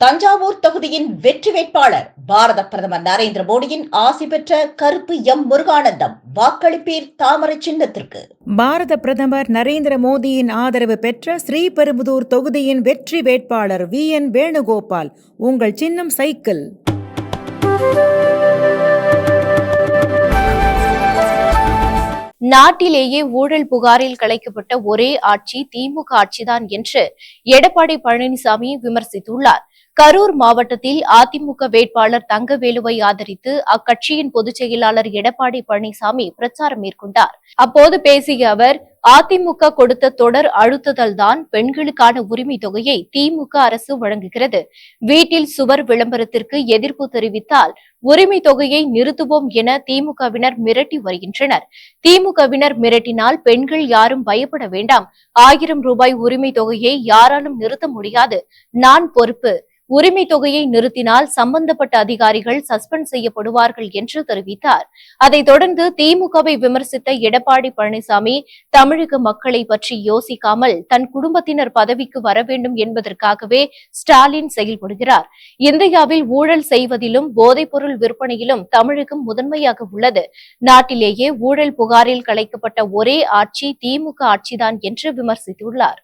தஞ்சாவூர் தொகுதியின் வெற்றி வேட்பாளர் பாரத பிரதமர் நரேந்திர மோடியின் ஆசி பெற்ற கருப்பு எம் முருகானந்தம் வாக்களிப்பீர் தாமரை சின்னத்திற்கு. பாரத பிரதமர் நரேந்திர மோடியின் ஆதரவு பெற்ற ஸ்ரீபெரும்புதூர் தொகுதியின் வெற்றி வேட்பாளர் வி. என். வேணுகோபால் உங்கள் சின்னம் சைக்கிள். நாட்டிலேயே ஊழல் புகாரில் கலைக்கப்பட்ட ஒரே ஆட்சி திமுக ஆட்சிதான் என்று எடப்பாடி பழனிசாமி விமர்சித்துள்ளார். கரூர் மாவட்டத்தில் அதிமுக வேட்பாளர் தங்கவேலுவை ஆதரித்து அக்கட்சியின் பொதுச் செயலாளர் எடப்பாடி பழனிசாமி பிரச்சாரம் மேற்கொண்டார். அப்போது பேசிய அவர் அதிமுக கொடுத்த தொடர் அழுத்துதல் தான் பெண்களுக்கான உரிமை தொகையை திமுக அரசு வழங்குகிறது. வீட்டில் சுவர் விளம்பரத்திற்கு எதிர்ப்பு தெரிவித்தால் உரிமை தொகையை நிறுத்துவோம் என திமுகவினர் மிரட்டி வருகின்றனர். திமுகவினர் மிரட்டினால் பெண்கள் யாரும் பயப்பட வேண்டாம். ஆயிரம் ரூபாய் உரிமை தொகையை யாராலும் நிறுத்த முடியாது. நான் பொறுப்பு. உரிமை தொகையை நிறுத்தினால் சம்பந்தப்பட்ட அதிகாரிகள் சஸ்பெண்ட் செய்யப்படுவார்கள் என்று தெரிவித்தார். அதைத் தொடர்ந்து திமுகவை விமர்சித்த எடப்பாடி பழனிசாமி தமிழக மக்களை பற்றி யோசிக்காமல் தன் குடும்பத்தினர் பதவிக்கு வர வேண்டும் என்பதற்காகவே ஸ்டாலின் செயல்படுகிறார். இந்தியாவில் ஊழல் செய்வதிலும் போதைப்பொருள் விற்பனையிலும் தமிழகம் முதன்மையாக உள்ளது. நாட்டிலேயே ஊழல் புகாரில் கலைக்கப்பட்ட ஒரே ஆட்சி திமுக ஆட்சிதான் என்று விமர்சித்துள்ளார்.